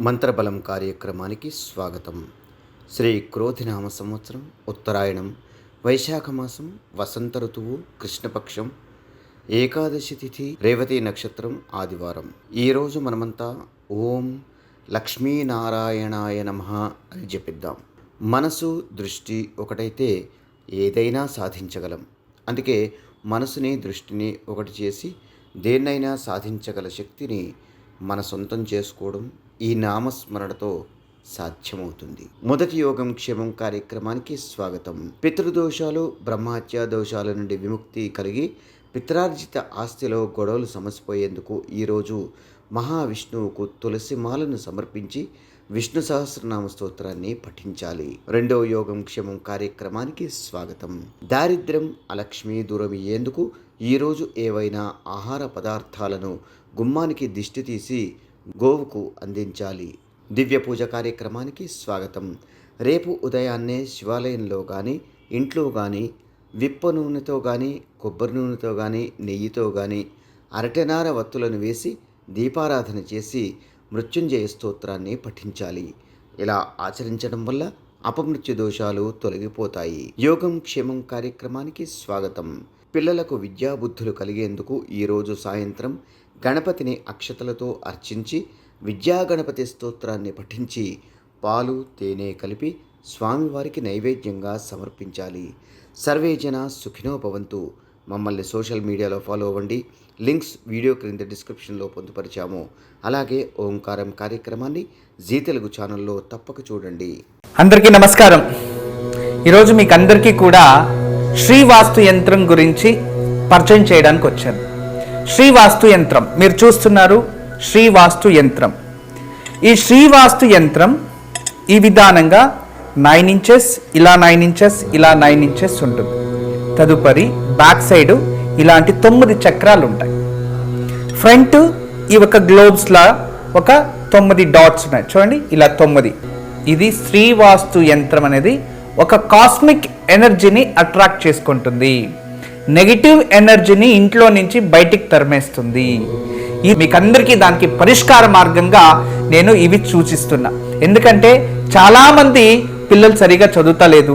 మంత్రబలం కార్యక్రమానికి స్వాగతం. శ్రీ క్రోధినామ సంవత్సరం ఉత్తరాయణం వైశాఖ మాసం వసంత ఋతువు కృష్ణపక్షం ఏకాదశి తిథి రేవతి నక్షత్రం ఆదివారం. ఈరోజు మనమంతా ఓం లక్ష్మీనారాయణాయ నమ అని జపిద్దాం. మనసు దృష్టి ఒకటైతే ఏదైనా సాధించగలం. అందుకే మనసుని దృష్టిని ఒకటి చేసి దేన్నైనా సాధించగల శక్తిని మన సొంతం చేసుకోవడం ఈ నామస్మరణతో సాధ్యమవుతుంది. మొదటి యోగం క్షేమం కార్యక్రమానికి స్వాగతం. పితృదోషాలు బ్రహ్మహత్య దోషాల నుండి విముక్తి కలిగి పిత్రార్జిత ఆస్తిలో గొడవలు సమసిపోయేందుకు ఈరోజు మహావిష్ణువుకు తులసి మాలను సమర్పించి విష్ణు సహస్రనామ స్తోత్రాన్ని పఠించాలి. రెండవ యోగం క్షేమం కార్యక్రమానికి స్వాగతం. దారిద్ర్యం అలక్ష్మి దూరమయ్యేందుకు ఈరోజు ఏవైనా ఆహార పదార్థాలను గుమ్మానికి దిష్టి తీసి గోవుకు అందించాలి. దివ్య పూజ కార్యక్రమానికి స్వాగతం. రేపు ఉదయాన్నే శివాలయంలో కానీ ఇంట్లో కానీ విప్ప నూనెతో కానీ కొబ్బరి నూనెతో కానీ నెయ్యితో కానీ అరటెనార వత్తులను వేసి దీపారాధన చేసి మృత్యుంజయ స్తోత్రాన్ని పఠించాలి. ఇలా ఆచరించడం వల్ల అపమృత్యు దోషాలు తొలగిపోతాయి. యోగం క్షేమం కార్యక్రమానికి స్వాగతం. పిల్లలకు విద్యాబుద్ధులు కలిగేందుకు ఈరోజు సాయంత్రం గణపతిని అక్షతలతో అర్చించి విద్యాగణపతి స్తోత్రాన్ని పఠించి పాలు తేనె కలిపి స్వామివారికి నైవేద్యంగా సమర్పించాలి. సర్వే జన సుఖినో భవంతు. మమ్మల్ని సోషల్ మీడియాలో ఫాలో అవ్వండి. లింక్స్ వీడియో క్రింద డిస్క్రిప్షన్లో పొందుపరిచాము. అలాగే ఓంకారం కార్యక్రమాన్ని జీ తెలుగు ఛానల్లో తప్పక చూడండి. అందరికీ నమస్కారం. ఈరోజు మీకు అందరికీ కూడా శ్రీవాస్తు యంత్రం గురించి పరిచయం చేయడానికి వచ్చాను. శ్రీవాస్తు యంత్రం. మీరు చూస్తున్నారు శ్రీవాస్తు యంత్రం. ఈ శ్రీవాస్తు యంత్రం ఈ విధానంగా నైన్ ఇంచెస్ ఇలా నైన్ ఇంచెస్ ఇలా నైన్ ఇంచెస్ ఉంటుంది. తదుపరి బ్యాక్ సైడ్ ఇలాంటి తొమ్మిది చక్రాలు ఉంటాయి ఫ్రంట్ ఈ ఒక గ్లోబ్స్లా ఒక తొమ్మిది డాట్స్ ఉన్నాయి. చూడండి ఇలా తొమ్మిది. ఇది శ్రీవాస్తు యంత్రం అనేది ఒక కాస్మిక్ ఎనర్జీని అట్రాక్ట్ చేసుకుంటుంది. నెగిటివ్ ఎనర్జీని ఇంట్లో నుంచి బయటికి తరిమేస్తుంది. ఈ మీకు అందరికీ దానికి పరిష్కార మార్గంగా నేను ఇవి సూచిస్తున్నా. ఎందుకంటే చాలామంది పిల్లలు సరిగా చదువుతలేదు.